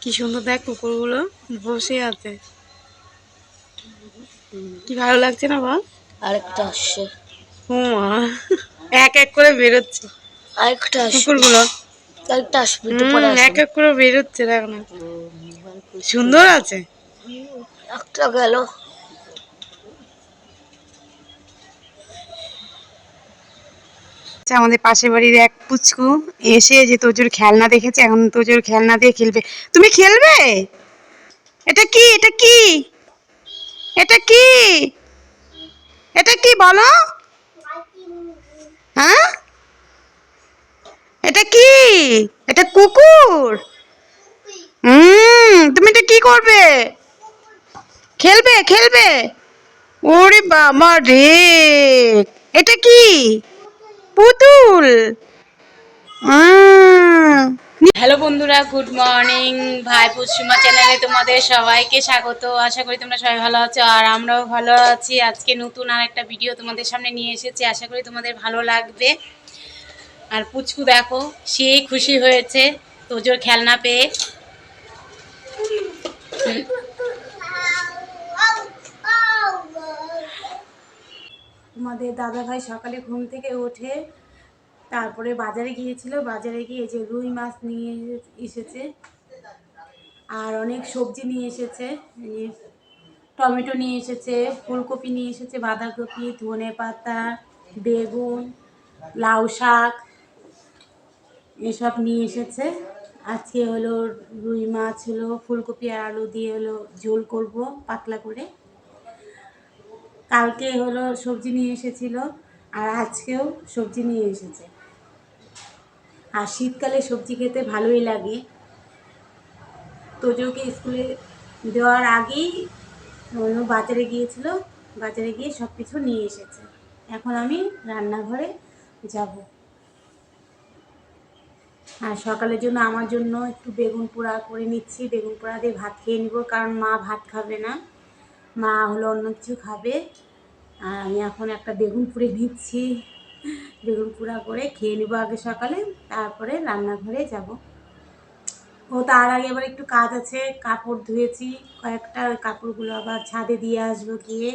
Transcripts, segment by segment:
কি সুন্দর দেখ কুকুরগুলো বসে আছে। কি ভালো লাগছে না বল? আরেকটা আসছে। মা এক এক করে বেরোচ্ছে। আরেকটা কুকুরগুলো? আরেকটা আসবে। এক এক করে বেরোচ্ছে দেখ না। সুন্দর আছে? একটা গেল। আচ্ছা আমাদের পাশের বাড়ির এক পুচকু এসে যে তোজোর খেলনা দেখেছে, এখন তোজোর খেলনা দিয়ে খেলবে। তুমি খেলবে? এটা কি? এটা কি? এটা কি? এটা কি বলো? হ্যাঁ? এটা কি? এটা কুকুর? হুম, তুমি এটা কি করবে? খেলবে খেলবে? ওরে বাবা রে! এটা কি? পুতুল। হ্যালো বন্ধুরা, গুড মর্নিং। ভাই পুষ্টিমা চ্যানেলে তোমাদের সবাইকে স্বাগত। আশা করি তোমরা সবাই ভালো আছো, আর আমরাও ভালো আছি। আজকে নতুন আর একটা ভিডিও তোমাদের সামনে নিয়ে এসেছি। আশা করি তোমাদের ভালো লাগবে। আর পুচকু দেখো সেই খুশি হয়েছে। তোজোর খেলনা পেয়ে। তোমাদের দাদা ভাই সকালে ঘুম থেকে উঠে তারপরে বাজারে গিয়েছিল। বাজারে গিয়ে যে রুই মাছ নিয়ে এসেছে আর অনেক সবজি নিয়ে এসেছে টমেটো নিয়ে এসেছে, ফুলকপি নিয়ে এসেছে, বাঁধাকপি, ধনে পাতা, বেগুন, লাউ শাক এসব নিয়ে এসেছে। আজকে হলো রুই মাছ হলো, ফুলকপি আর আলু দিয়ে হলো ঝোল করব পাতলা করে। কালকে হলো সবজি নিয়ে এসেছিল আর আজকেও সবজি নিয়ে এসেছে। আর শীতকালে সবজি খেতে ভালোই লাগে। তোজোকে স্কুলে দেওয়ার আগেই বাজারে গিয়েছিল, বাজারে গিয়ে সব কিছু নিয়ে এসেছে। এখন আমি রান্নাঘরে যাব। আর সকালের জন্য আমার জন্য একটু বেগুন পোড়া করে নিচ্ছি। বেগুন পোড়া দিয়ে ভাত খেয়ে নিব, কারণ মা ভাত খাবে না। মা হলো অন্য কিছু খাবে। আর আমি এখন একটা বেগুন পুড়ে নিচ্ছি বেগুন পুরা করে খেয়ে নেব আগে সকালে, তারপরে রান্নাঘরে যাব। ও তার আগে আবার একটু কাজ আছে, কাপড় ধুয়েছি। কয়েকটা কাপড়গুলো আবার ছাদে দিয়ে আসব গিয়ে।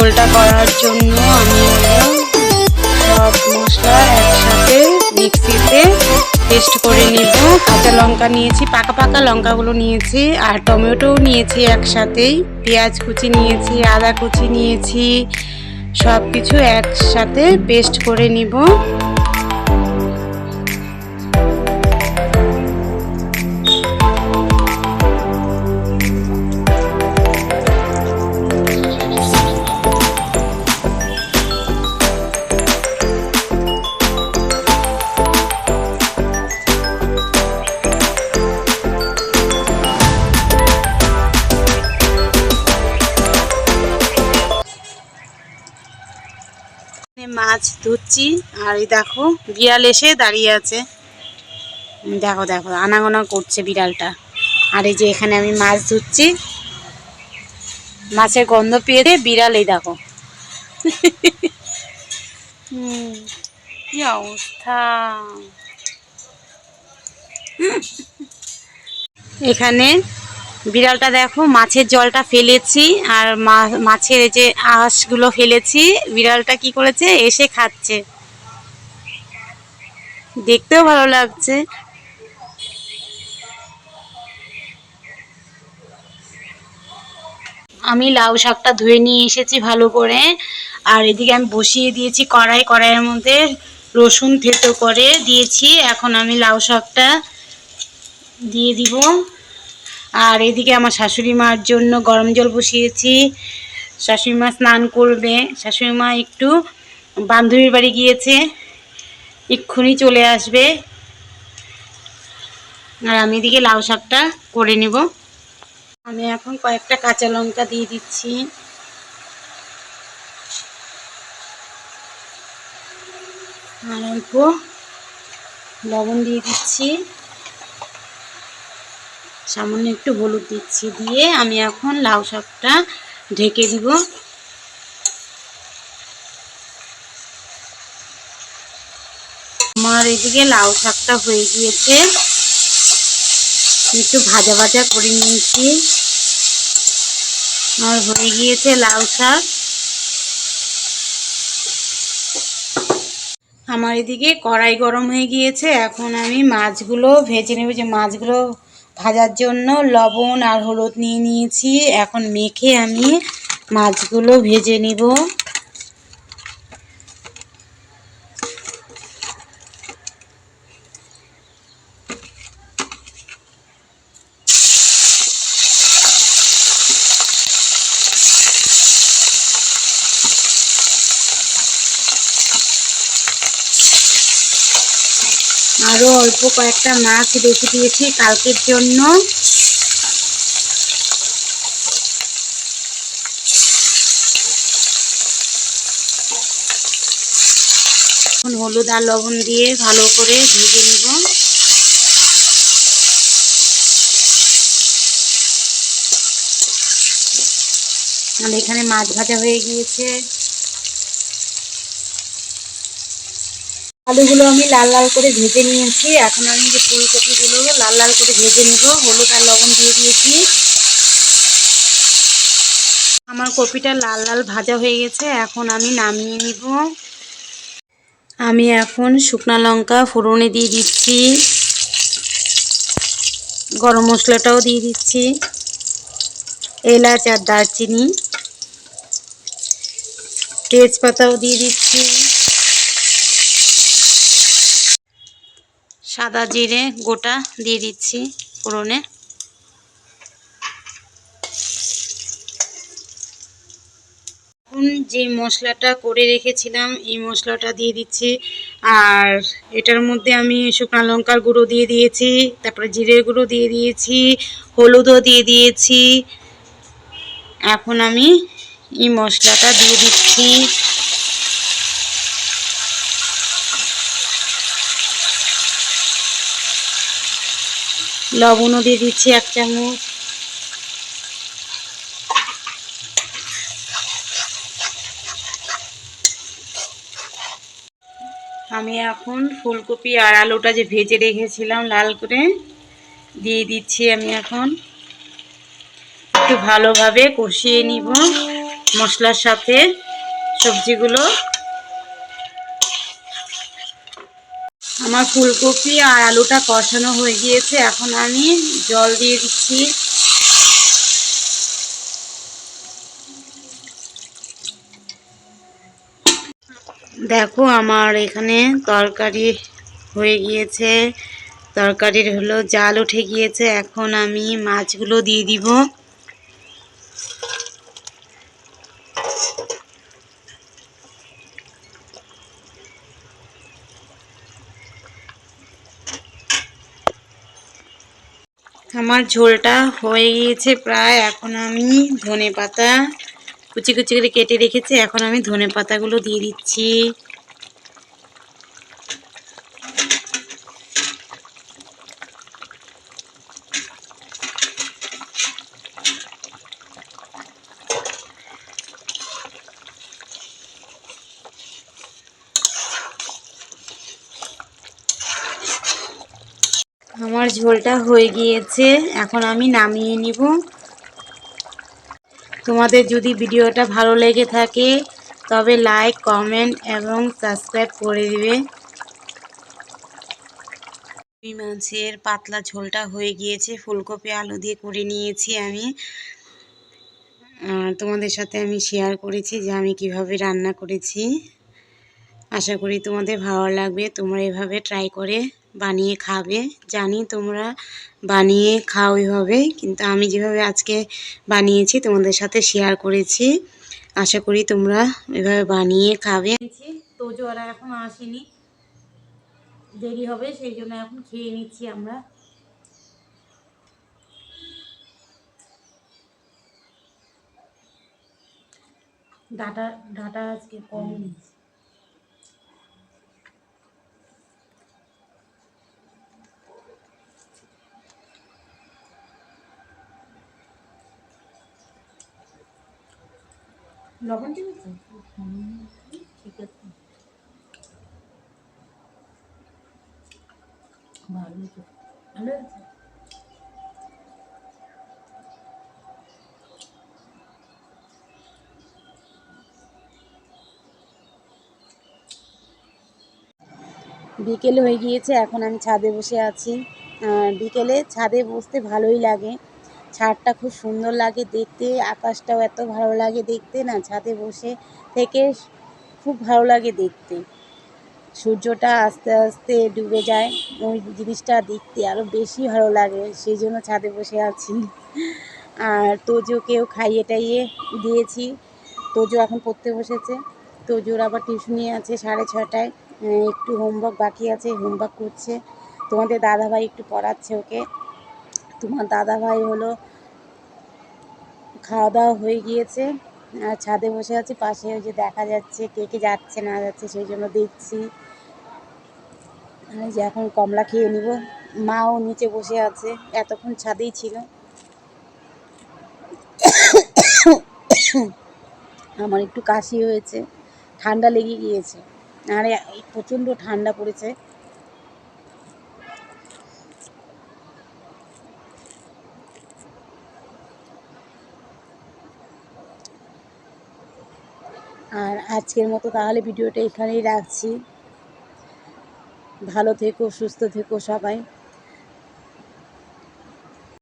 ঝোলটা করার জন্য আমি সব মশলা একসাথে মিক্সিতে পেস্ট করে নিব। কাঁচা লঙ্কা নিয়েছি, পাকা পাকা লঙ্কাগুলো নিয়েছি আর টমেটোও নিয়েছি একসাথেই। পেঁয়াজ কুচি নিয়েছি, আদা কুচি নিয়েছি সব কিছু একসাথে পেস্ট করে নিব। মাছ ধুচ্ছি আর এই দেখো, বিড়াল এসে দাঁড়িয়ে আছে। দেখো দেখো, আনাগোনা করছে বিড়ালটা। আর এই যে এখানে আমি মাছ ধুচ্ছি মাছের গন্ধ পেয়ে বিড়াল, এই দেখো। কি অবস্থা? এখানে বিড়ালটা দেখো, মাছের জলটা ফেলেছি আর মাছের যে আঁশগুলো ফেলেছি, বিড়ালটা কি করেছে? এসে খাচ্ছে। দেখতেও ভালো লাগছে। আমি লাউ শাকটা ধুয়ে নিয়ে এসেছি ভালো করে। আর এদিকে আমি বসিয়ে দিয়েছি কড়াই, কড়াইয়ের মধ্যে রসুন থেতো করে দিয়েছি। এখন আমি লাউ শাকটা দিয়ে দিব। আর এদিকে আমার শাশুড়ি মার জন্য গরম জল বসিয়েছি। শাশুড়ি মা স্নান করবে। শাশুড়ি মা একটু বান্ধবীর বাড়ি গিয়েছে। এক্ষুনি চলে আসবে। আর আমি এদিকে লাউ শাকটা করে নেব। আমি এখন কয়েকটা কাঁচা লঙ্কা দিয়ে দিচ্ছি। আর অল্প লবণ দিয়ে দিচ্ছি। সামান্য একটু হলুদ দিচ্ছি দিয়ে আমি এখন লাউ শাকটা ঢেকে দিব। আমার এদিকে লাউ শাকটা হয়ে গিয়েছে। একটু ভাজা ভাজা করে নিয়েছি। আর হয়ে গিয়েছে লাউ শাক। আমার এদিকে কড়াই গরম হয়ে গিয়েছে। এখন আমি মাছগুলো ভেজে নেব। যে মাছগুলো ভাজার জন্য লবণ আর হলুদ নিয়ে নিয়েছি। এখন মেখে আমি মাছগুলো ভেজে নিব। আরও অল্প কয়েকটা মাছ রেখে দিয়েছি কালকের জন্য। এখন হলুদ আর লবণ দিয়ে ভালো করে ভেজে নিব। আর এখানে মাছ ভাজা হয়ে গিয়েছে। আলুগুলো আমি লাল লাল করে ভেজে নিয়েছি। এখন আমি যে ফুলকপিগুলো লাল লাল করে ভেজে নিব। হলুদ আর লবণ দিয়ে দিয়েছি। আমার কপিটা লাল লাল ভাজা হয়ে গেছে, এখন আমি নামিয়ে নিব। আমি এখন শুকনো লঙ্কা ফোড়নে দিয়ে দিচ্ছি। গরম মশলাটাও দিয়ে দিচ্ছি। এলাচ আর দারচিনি। তেজপাতাও দিয়ে দিচ্ছি। সাদা জিরে গোটা দিয়ে দিচ্ছি ফোড়নে। এখন যে মশলাটা করে রেখেছিলাম, এই মশলাটা দিয়ে দিচ্ছি। আর এটার মধ্যে আমি শুকনো লঙ্কার গুঁড়ো দিয়ে দিয়েছি, তারপরে জিরের গুঁড়ো দিয়ে দিয়েছি, হলুদও দিয়ে দিয়েছি। এখন আমি এই মশলাটা দিয়ে দিচ্ছি। লবণও দিয়ে দিচ্ছি এক চামচ। আমি এখন ফুলকপি আর আলুটা যে ভেজে রেখেছিলাম লাল করে, দিয়ে দিচ্ছি আমি এখন। একটু ভালোভাবে কষিয়ে নিব। মশলার সাথে সবজিগুলো আমার ফুলকপি আর আলুটা কষানো হয়ে গিয়েছে। এখন আমি জল দিয়ে দিচ্ছি। দেখো আমার এখানে তরকারি হয়ে গিয়েছে। তরকারির হলো জাল উঠে গিয়েছে। এখন আমি মাছগুলো দিয়ে দিব। আমার ঝোলটা হয়ে গিয়েছে প্রায়। এখন আমি ধনে পাতা কুচি কুচি করে কেটে রেখেছি। এখন আমি ধনে পাতাগুলো দিয়ে দিচ্ছি আমার ঝোলটা হয়ে গিয়েছে। এখন আমি নামিয়ে নিব। তোমাদের যদি ভিডিওটা ভালো লেগে থাকে, তবে লাইক, কমেন্ট এবং সাবস্ক্রাইব করে দিবে। রুই মাছের পাতলা ঝোলটা হয়ে গিয়েছে। ফুলকপি, আলু দিয়ে করে নিয়েছি আমি। তোমাদের সাথে আমি শেয়ার করেছি যে আমি কীভাবে রান্না করেছি। আশা করি তোমাদের ভালো লাগবে। তোমরা এভাবে ট্রাই করে বানিয়ে খাবে। জানি তোমরা বানিয়ে খাও এভাবে কিন্তু আমি যেভাবে আজকে বানিয়েছি তোমাদের সাথে শেয়ার করেছি। আশা করি তোমরা এভাবে বানিয়ে খাবে। তোজো ওরা এখন আসেনি। দেরি হবে সেই জন্য এখন খেয়ে নিচ্ছি আমরা। ডাটা ডাটা আজকে কম লবণ ঠিক আছে। আছে ভালো হয়েছে। ভালো হয়েছে? বিকেল হয়ে গিয়েছে, এখন আমি ছাদে বসে আছি। বিকেলে ছাদে বসতে ভালোই লাগে। ছাদটা খুব সুন্দর লাগে দেখতে, আকাশটাও এত ভালো লাগে দেখতে না, ছাদে বসে থেকে খুব ভালো লাগে দেখতে। সূর্যটা আস্তে আস্তে ডুবে যায়, ওই জিনিসটা দেখতে আরও বেশি ভালো লাগে, সেই জন্য ছাদে বসে আছি। আর তোজোকেও খাইয়ে টাইয়ে দিয়েছি। তোজো এখন পড়তে বসেছে, তোজোর আবার টিউশনি আছে সাড়ে ছটায় একটু হোমওয়ার্ক বাকি আছে, হোমওয়ার্ক করছে। তোমাদের দাদাভাই একটু পড়াচ্ছে ওকে। তোমার দাদাভাই হলো খাওয়া দাওয়া হয়ে গিয়েছে, আর ছাদে বসে আছি, পাশে ওই যে দেখা যাচ্ছে কে কে যাচ্ছে, না যাচ্ছে সেই জন্য দেখছি। যে এখন কমলা খেয়ে নিব, মাও নিচে বসে আছে, এতক্ষণ ছাদেই ছিল। আমার একটু কাশি হয়েছে, ঠান্ডা লেগে গিয়েছে, আর প্রচণ্ড ঠান্ডা পড়েছে আর আজকের মতো তাহলে ভিডিওটা এখানেই রাখছি। ভালো থেকো সুস্থ থেকো সবাই।